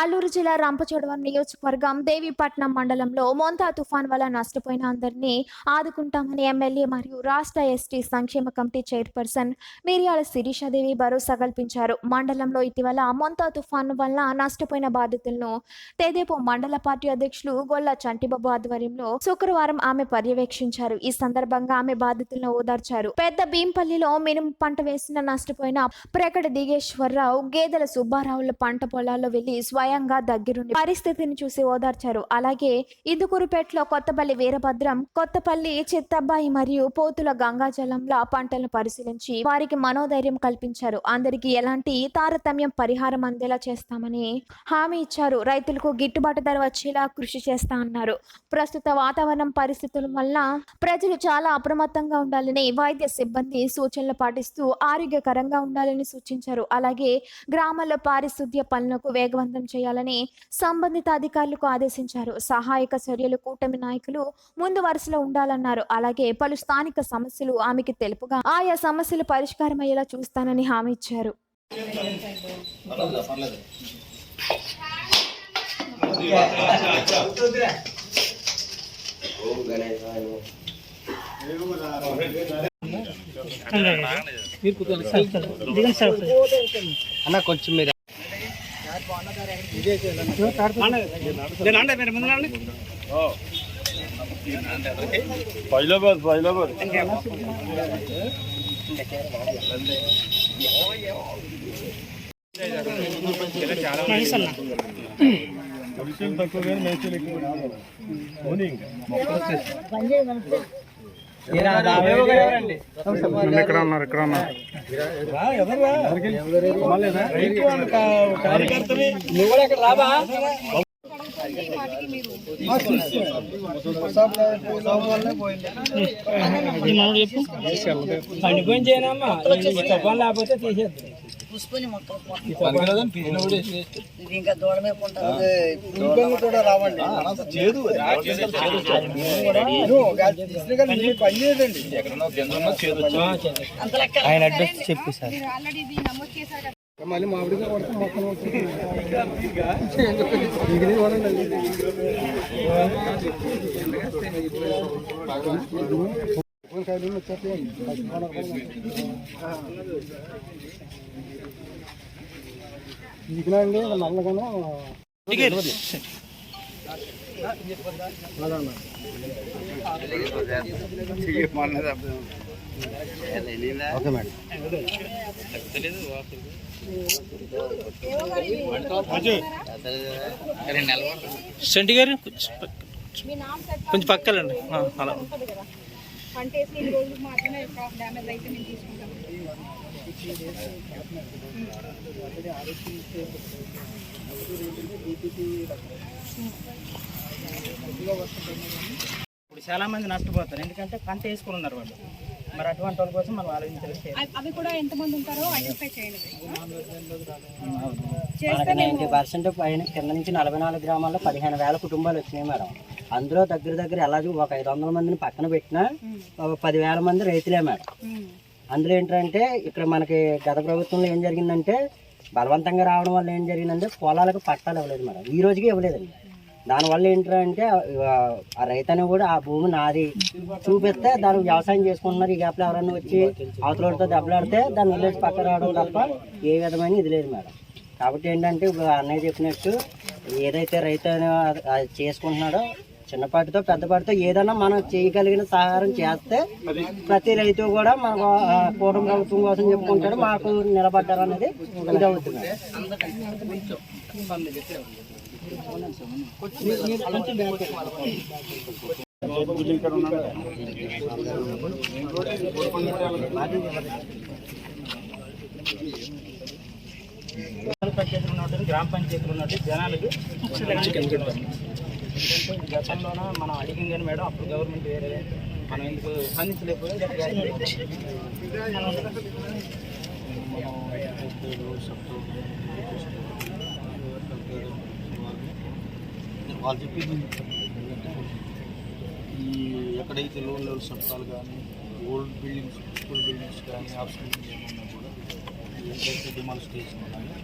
అల్లూరు జిల్లా రంపచోడవరం నియోజకవర్గం దేవీపట్నం మండలంలో మోంతా తుఫాన్ వల్ల నష్టపోయిన అందరినీ ఆదుకుంటామని ఎమ్మెల్యే మరియు రాష్ట్ర ఎస్టీ సంక్షేమ కమిటీ చైర్పర్సన్ మిరియాల శిరీషాదేవి భరోసా కల్పించారు. మండలంలో ఇటీవల మోంతా తుఫాన్ వల్ల నష్టపోయిన బాధితులను తెదేపు మండల పార్టీ అధ్యక్షులు గొల్ల చంటిబాబు ఆధ్వర్యంలో శుక్రవారం ఆమె పర్యవేక్షించారు. ఈ సందర్భంగా ఆమె బాధితులను ఓదార్చారు. పెద్ద భీంపల్లిలో మినుము పంట వేసిన నష్టపోయిన ప్రకట దిగేశ్వరరావు గేదెల సుబ్బారావుల పంట పొలాల్లో వెళ్ళి స్వయంగా దగ్గరుండి పరిస్థితిని చూసి ఓదార్చారు. అలాగే ఇందుకూరుపేటలో కొత్తపల్లి వీరభద్రం కొత్తపల్లి చిత్తబ్బాయి మరియు పోతుల గంగాజలంల పంటలను పరిశీలించి వారికి మనోధైర్యం కల్పించారు. అందరికీ ఎలాంటి తారతమ్యం పరిహారం అందేలా చేస్తామని హామీ ఇచ్చారు. రైతులకు గిట్టుబాటు ధర వచ్చేలా కృషి చేస్తా అన్నారు. ప్రస్తుత వాతావరణం పరిస్థితుల వల్ల ప్రజలు చాలా అప్రమత్తంగా ఉండాలని వైద్య సిబ్బంది సూచనలు పాటిస్తూ ఆరోగ్యకరంగా ఉండాలని సూచించారు. అలాగే గ్రామాల్లో పారిశుద్ధ్య పనులకు వేగవంతం చేయాలని సంబంధిత అధికారులకు ఆదేశించారు. సహాయక చర్యలు కూటమి నాయకులు ముందు వరుసలో ఉండాలన్నారు. అలాగే పలు స్థానిక సమస్యలు ఆమెకి తెలుపుగా ఆయా సమస్యలు పరిష్కారం అయ్యేలా చూస్తానని హామీ ఇచ్చారు. అన్న కొంచెం మీరు ఫైలాబాద్ ఫైలాబాద్ మనుషులు తక్కువ కానీ మేచలు ఎక్కువ అవును ఇంకా ఇక్కడ ఉన్నారు ఇక్కడ ఉన్నారు. పండిపోయిన చేయనమ్మా. తుఫాన్ లేకపోతే తీసేద్దాం. ఇది ఇంకా దూడమే కొంటారు కూడా రావండి చేదు ఆయన అడ్రస్ చెప్పు సార్ మళ్ళీ మామిడిగా కొడతాం మొత్తం ఇదిగండి నల్లగాను ఓకే మేడం. సెంటి గారు కొంచెం పక్కలండి అలా. పంట మాత్రమే డ్యామేజ్ అయితే మేము తీసుకుంటాం. ఇప్పుడు చాలా మంది నష్టపోతారు. ఎందుకంటే పంట వేసుకుని ఉన్నారు వాళ్ళు. మరి అటువంటి వాళ్ళ కోసం మనం ఆలోచించాలి అవి- కూడా ఎంతమంది ఉంటారో ఐడెంటిఫై చేయండి. మనకి నైంటీ పర్సెంట్ పైన కింద నుంచి నలభై నాలుగు గ్రామాల్లో పదిహేను వేల కుటుంబాలు వచ్చినాయి మేడం. అందులో దగ్గర దగ్గర ఎలాగో ఒక ఐదు వందల మందిని పక్కన పెట్టినా ఒక పదివేల మంది రైతులే మేడం. అందులో ఏంటంటే ఇక్కడ మనకి గత ప్రభుత్వంలో ఏం జరిగిందంటే బలవంతంగా రావడం వల్ల ఏం జరిగిందంటే పొలాలకు పట్టాలు ఇవ్వలేదు మేడం. ఈ రోజుకి ఇవ్వలేదండి. దానివల్ల ఏంటంటే ఆ, ఆ రైతు కూడా ఆ భూమి నాది చూపిస్తే దానికి వ్యవసాయం చేసుకుంటున్నారు. ఈ గ్యాప్లో ఎవరైనా వచ్చి అవతలతో దెబ్బలాడితే దాన్ని వదిలేసి పక్క రావడం తప్ప ఏ విధమైన ఇది లేదు మేడం. కాబట్టి ఏంటంటే ఇప్పుడు అన్నయ్య చెప్పినట్టు ఏదైతే రైతు అది చేసుకుంటున్నాడో చిన్నపాటితో పెద్దపాటితో ఏదైనా మనం చేయగలిగిన సహాయం చేస్తే ప్రతి రైతు కూడా మన కూటమి ప్రభుత్వం కోసం చెప్పుకుంటాడు మాకు నిలబడ్డారు అనేది ఇది అవుతుంది. గ్రామ పంచాయతీలు ఉన్నట్టు జనాలకు ఎందుకంటే గతంలోన మనం అడిగింది కానీ మేడం అప్పుడు గవర్నమెంట్ వేరే. మనం ఎందుకు స్పందించలేకపోయింది వాళ్ళు చెప్పింది ఈ ఎక్కడైతే లోన్ లెవెల్ చట్టాలు కానీ ఓల్డ్ బిల్డింగ్స్ స్కూల్ బిల్డింగ్స్ కానీ ఆఫీస్ బిల్డింగ్స్ ఏమన్నా కూడా ఎక్కడైతే డిమాల్ స్టేషన్ ఉన్నాయో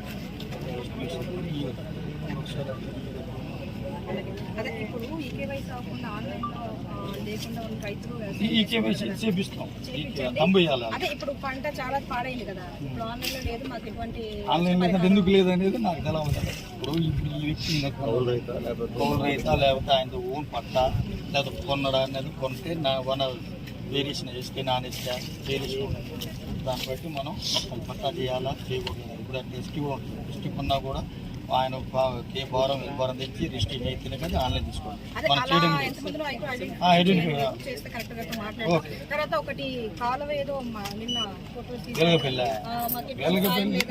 అదే ఇప్పుడు ఈ కేవైసీ కాకుండా ఆన్లైన్లో ఆ, లేకుండా ఉన్న రైతులు ఈ వ్యవసాయం ఈ కేవైసీ చేపిస్తాం. అదే. ఇప్పుడు పంట చాలా పాడైంది కదా. ఇప్పుడు ఆన్లైన్లో లేదు మాకు ఎటువంటి ఆన్లైన్లో ఎందుకు లేదనేది నాకు తెలవదు. ఇప్పుడు ఇప్పుడు ఈ వ్యక్తి కౌలు రైతా లేకపోతే ఆయన ఓన్ పట్ట లేకపోతే కొన్నడా అనేది కొంటే నా వన వేరియేషన్ వేస్తే నాన్ వేస్తే వేరియేషన్ దాన్ని బట్టి మనం పట్టా చేయాలా చేయకూడదు? ఇప్పుడు అంటే ఎస్టీ ఎస్టీ ఉన్నా కూడా ఆయన కే భారం ఏ భారం తెచ్చి రిజిస్టర్ అయితేనే కానీ ఆన్లైన్ తీసుకోండి. మనం చేయడం ఐడెంటిఫై తర్వాత ఒకటి కాలువ ఏదో నిన్న వెలగపల్లి.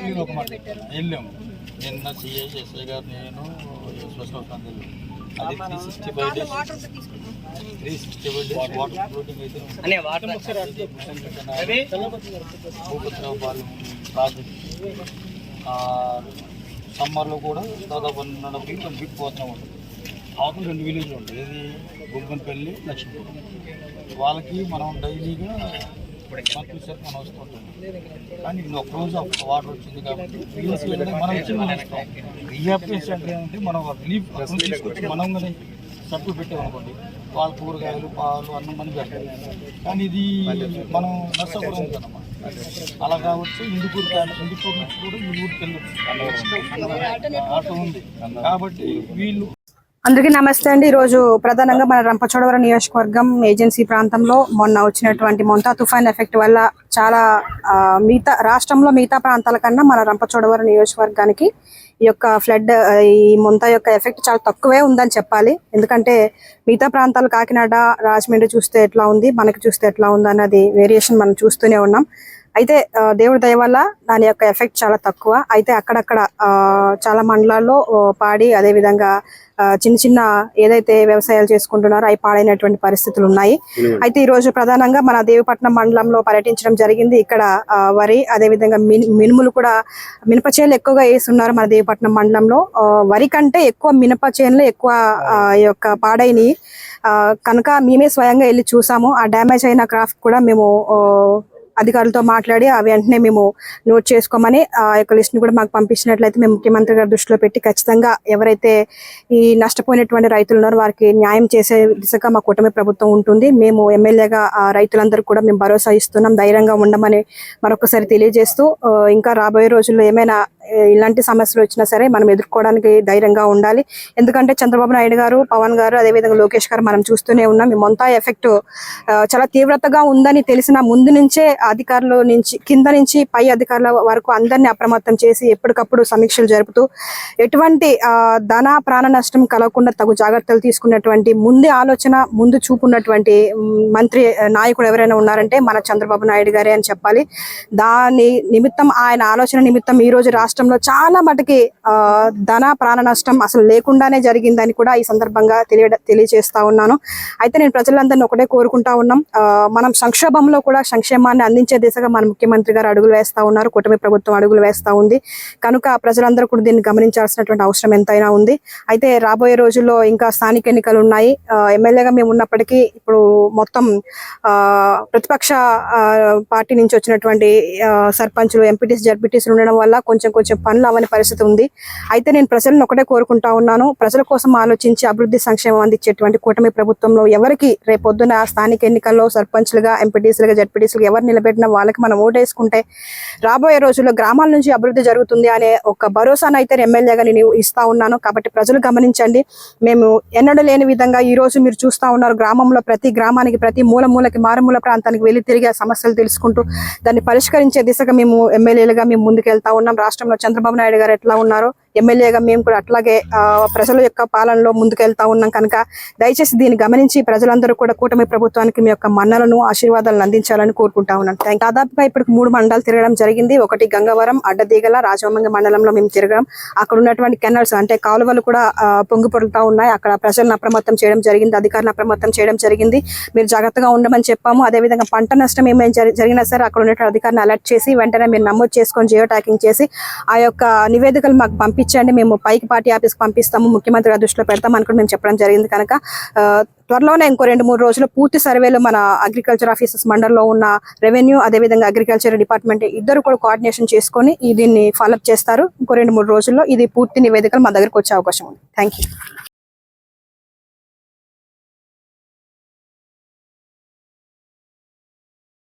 నేను ఒక మాట. వెళ్ళాము. నిన్న సిఐ ఎస్ఐ గారు నేను స్పెషల్ ఆఫీసర్ అది three sixty five days three sixty five days water floating అయితే వాటర్ భూపత్రపాలెం ప్రాజెక్ట్. సమ్మర్లో కూడా దాదాపు one feet half week one week ఉంటుంది అవతల రెండు విలేజ్లు ఉంటాయి. ఇది బొగ్గనపల్లి లక్ష్మీపూర్. వాళ్ళకి మనం డైలీగా చూసారు మనం వస్తుంటాం కానీ ఇది ఒక రోజు వాటర్ వచ్చింది కాబట్టి రిలీఫ్ మనం వచ్చి మనం రీహాబిలిటేషన్ అంటే ఏంటంటే మనం రిలీఫ్ తీసుకొచ్చి మనం కానీ సట్లు పెట్టామనుకోండి వాళ్ళ కూరగాయలు పాలు అన్నం మనం పెట్టాలి కానీ ఇది మనం నష్టపోవడం ఉందన్నమాట. అలా కావచ్చు ఇందుకూరు ఇందుకూరు నుంచి కూడా ఈ ఊరికి వెళ్ళొచ్చు. ఆటో ఉంది. కాబట్టి వీళ్ళు అందరికీ నమస్తే అండి. ఈరోజు ప్రధానంగా మన రంపచోడవరం నియోజకవర్గం ఏజెన్సీ ప్రాంతంలో మొన్న వచ్చినటువంటి మొంతా తుఫాన్ ఎఫెక్ట్ వల్ల చాలా మిగతా రాష్ట్రంలో మిగతా ప్రాంతాల కన్నా మన రంపచోడవరం నియోజకవర్గానికి ఈ యొక్క ఫ్లడ్ ఈ ముంత యొక్క ఎఫెక్ట్ చాలా తక్కువే ఉందని చెప్పాలి. ఎందుకంటే మిగతా ప్రాంతాలు కాకినాడ రాజమండ్రి చూస్తే ఎట్లా ఉంది మనకి చూస్తే ఎట్లా ఉంది అన్నది వేరియేషన్ మనం చూస్తూనే ఉన్నాం. అయితే దేవుడి దయ వల్ల దాని యొక్క ఎఫెక్ట్ చాలా తక్కువ. అయితే అక్కడక్కడ చాలా మండలాల్లో పాడి అదే విధంగా ఆ, చిన్న చిన్న ఏదైతే వ్యవసాయాలు చేసుకుంటున్నారో అవి పాడైనటువంటి పరిస్థితులు ఉన్నాయి. అయితే ఈ రోజు ప్రధానంగా మన దేవపట్నం మండలంలో పర్యటించడం జరిగింది. ఇక్కడ వరి అదే విధంగా మిన్- మినుములు కూడా మినప చేనులు ఎక్కువగా వేస్తున్నారు మన దేవపట్నం మండలంలో. వరి కంటే ఎక్కువ మినప చేనులు ఎక్కువ యొక్క పాడైనవి ఆ, కనుక మేమే స్వయంగా వెళ్ళి చూసాము. ఆ డ్యామేజ్ అయిన క్రాఫ్ట్ కూడా మేము అధికారులతో మాట్లాడి ఆ వెంటనే మేము నోట్ చేసుకోమని ఆ యొక్క లిస్ట్ని కూడా మాకు పంపించినట్లయితే మేము ముఖ్యమంత్రి గారి దృష్టిలో పెట్టి ఖచ్చితంగా ఎవరైతే ఈ నష్టపోయినటువంటి రైతులు ఉన్నారో వారికి న్యాయం చేసే దిశగా మా కూటమి ప్రభుత్వం ఉంటుంది. మేము ఎమ్మెల్యేగా ఆ రైతులందరూ కూడా మేము భరోసా ఇస్తున్నాం ధైర్యంగా ఉండమని మరొకసారి తెలియజేస్తూ ఇంకా రాబోయే రోజుల్లో ఏమైనా ఇలాంటి సమస్యలు వచ్చినా సరే మనం ఎదుర్కోవడానికి ధైర్యంగా ఉండాలి. ఎందుకంటే చంద్రబాబు నాయుడు గారు పవన్ గారు అదేవిధంగా లోకేష్ గారు మనం చూస్తూనే ఉన్నాం. ఈ మొంతా ఎఫెక్ట్ చాలా తీవ్రతగా ఉందని తెలిసిన ముందు నుంచే అధికారుల నుంచి కింద నుంచి పై అధికారుల వరకు అందరినీ అప్రమత్తం చేసి ఎప్పటికప్పుడు సమీక్షలు జరుపుతూ ఎటువంటి ఆ, ధన ప్రాణ నష్టం కలగకుండా తగు జాగ్రత్తలు తీసుకున్నటువంటి ముందే ఆలోచన ముందు చూపున్నటువంటి మంత్రి నాయకుడు ఎవరైనా ఉన్నారంటే మన చంద్రబాబు నాయుడు గారే అని చెప్పాలి. దాని నిమిత్తం ఆయన ఆలోచన నిమిత్తం ఈ రోజు రాష్ట్రంలో చాలా మటుకి ఆ, ధన ప్రాణ నష్టం అసలు లేకుండానే జరిగిందని కూడా ఈ సందర్భంగా తెలియ తెలియజేస్తా ఉన్నాను. అయితే నేను ప్రజలందరినీ ఒకటే కోరుకుంటా ఉన్నాం. మనం సంక్షోభంలో కూడా సంక్షేమాన్ని అందించే దిశగా మన ముఖ్యమంత్రి గారు అడుగులు వేస్తా ఉన్నారు. కూటమి ప్రభుత్వం అడుగులు వేస్తా ఉంది. కనుక ప్రజలందరూ కూడా దీన్ని గమనించాల్సినటువంటి అవసరం ఎంతైనా ఉంది. అయితే రాబోయే రోజుల్లో ఇంకా స్థానిక ఎన్నికలు ఉన్నాయి. ఆ, ఎమ్మెల్యేగా మేము ఉన్నప్పటికీ ఇప్పుడు మొత్తం ఆ, ప్రతిపక్ష ఆ, పార్టీ నుంచి వచ్చినటువంటి సర్పంచ్లు ఎంపీటీస్ జడ్పీటీస్ ఉండడం వల్ల కొంచెం కొంచెం పనులు అవని పరిస్థితి ఉంది. అయితే నేను ప్రజలను ఒకటే కోరుకుంటా ఉన్నాను. ప్రజల కోసం ఆలోచించి అభివృద్ధి సంక్షేమం అందించేటువంటి కూటమి ప్రభుత్వంలో ఎవరికి రేపొద్దున స్థానిక ఎన్నికల్లో సర్పంచ్లుగా ఎంపీటీసీలుగా జడ్పీటీసీలుగా ఎవరు నిలబెట్టినా వాళ్ళకి మనం ఓటేసుకుంటే రాబోయే రోజుల్లో గ్రామాల నుంచి అభివృద్ధి జరుగుతుంది అనే ఒక భరోసాను అయితే ఎమ్మెల్యేగా నేను ఇస్తా ఉన్నాను. కాబట్టి ప్రజలు గమనించండి. మేము ఎన్నడూ లేని విధంగా ఈ రోజు మీరు చూస్తా ఉన్నారు గ్రామంలో ప్రతి గ్రామానికి ప్రతి మూల మూలకి మారుమూల ప్రాంతానికి వెళ్ళి తిరిగి సమస్యలు తెలుసుకుంటూ దాన్ని పరిష్కరించే దిశగా మేము ఎమ్మెల్యేలుగా మేము ముందుకెళ్తా ఉన్నాం. రాష్ట్రంలో చంద్రబాబు నాయుడు గారు ఎట్లా ఉన్నారో ఎమ్మెల్యేగా మేము కూడా అట్లాగే ప్రజల యొక్క పాలనలో ముందుకెళ్తా ఉన్నాం కనుక దయచేసి దీన్ని గమనించి ప్రజలందరూ కూడా కూటమి ప్రభుత్వానికి మీ యొక్క మన్నలను ఆశీర్వాదాలను అందించాలని కోరుకుంటా ఉన్నాను థ్యాంక్ దాదాపుగా ఇప్పుడు మూడు మండలాలు తిరగడం జరిగింది. ఒకటి గంగవరం అడ్డదీగల రాజమంగ మండలంలో మేము తిరగడం. అక్కడ ఉన్నటువంటి కెనల్స్ అంటే కాలువలు కూడా పొంగి పొడుతూ ఉన్నాయి. అక్కడ ప్రజలను అప్రమత్తం చేయడం జరిగింది అధికారులను అప్రమత్తం చేయడం జరిగింది. మీరు జాగ్రత్తగా ఉండమని చెప్పాము. అదేవిధంగా పంట నష్టం ఏమైనా జరిగినా సరే అక్కడ ఉన్నటువంటి అధికారిని అలర్ట్ చేసి వెంటనే మీరు నమోదు చేసుకొని జియో ట్యాకింగ్ చేసి ఆ యొక్క నివేదికలు మాకు పంపించి పంపించండి మేము పైకి పార్టీ ఆఫీస్కి పంపిస్తాము. ముఖ్యమంత్రి గారి దృష్టిలో పెడతాం అనుకుని మేము చెప్పడం జరిగింది కనుక త్వరలోనే ఇంకో రెండు మూడు రోజులు పూర్తి సర్వేలు మన అగ్రికల్చర్ ఆఫీసెస్ మండల్లో ఉన్న రెవెన్యూ అదేవిధంగా అగ్రికల్చర్ డిపార్ట్మెంట్ ఇద్దరు కూడా కోఆర్డినేషన్ చేసుకొని దీన్ని ఫాలోఅప్ చేస్తారు. ఇంకో రెండు మూడు రోజుల్లో ఇది పూర్తి నివేదికలు మా దగ్గరకు వచ్చే అవకాశం ఉంది. Thank you